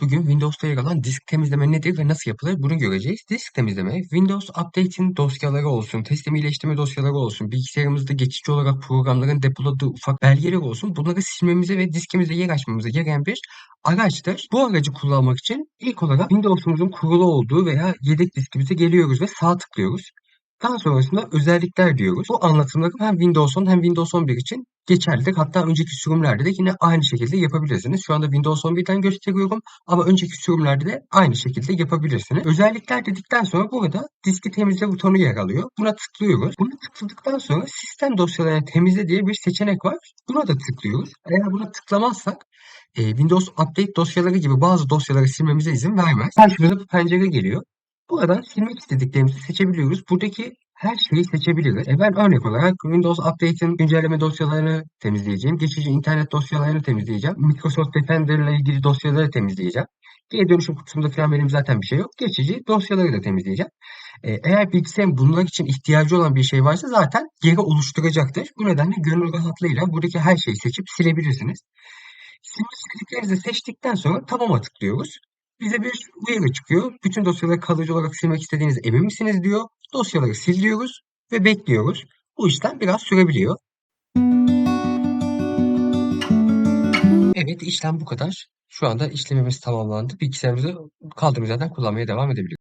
Bugün Windows'ta yer alan disk temizleme nedir ve nasıl yapılır bunu göreceğiz. Disk temizleme, Windows Update'in dosyaları olsun, teslim iyileştirme dosyaları olsun, bilgisayarımızda geçici olarak programların depoladığı ufak belgeler olsun, bunları silmemize ve diskimize yer açmamıza yarayan bir araçtır. Bu aracı kullanmak için ilk olarak Windows'umuzun kurulu olduğu veya yedek diskimize geliyoruz ve sağ tıklıyoruz. Daha sonrasında özellikler diyoruz. Bu anlatımları hem Windows 10 hem Windows 11 için geçerlidir. Hatta önceki sürümlerde de yine aynı şekilde yapabilirsiniz. Şu anda Windows 11'den gösteriyorum ama önceki sürümlerde de aynı şekilde yapabilirsiniz. Özellikler dedikten sonra burada diski temizle butonu yer alıyor. Buna tıklıyoruz. Buna tıkladıktan sonra sistem dosyalarını temizle diye bir seçenek var. Buna da tıklıyoruz. Eğer buna tıklamazsak e, Windows Update dosyaları gibi bazı dosyaları silmemize izin vermez. Karşımıza bu pencere geliyor. Buradan silmek istediklerimizi seçebiliyoruz. Buradaki her şeyi seçebiliriz. E ben örnek olarak Windows Update'in güncelleme dosyalarını temizleyeceğim. Geçici internet dosyalarını temizleyeceğim. Microsoft Defender ile ilgili dosyaları temizleyeceğim. Geri dönüşüm kutusunda falan benim zaten bir şey yok. Geçici dosyaları da temizleyeceğim. E, eğer bilgisayarın bunlar için ihtiyacı olan bir şey varsa zaten geri oluşturacaktır. Bu nedenle gönül rahatlığıyla buradaki her şeyi seçip silebilirsiniz. Silmek istediklerinizi seçtikten sonra tamama tıklıyoruz. Bize bir uyarı çıkıyor. Bütün dosyaları kalıcı olarak silmek istediğiniz emin misiniz diyor. Dosyaları sil diyoruz ve bekliyoruz. Bu işlem biraz sürebiliyor. Evet işlem bu kadar. Şu anda işlemimiz tamamlandı. Bilgisayarımızı kaldığımız yerden kullanmaya devam edebiliyoruz.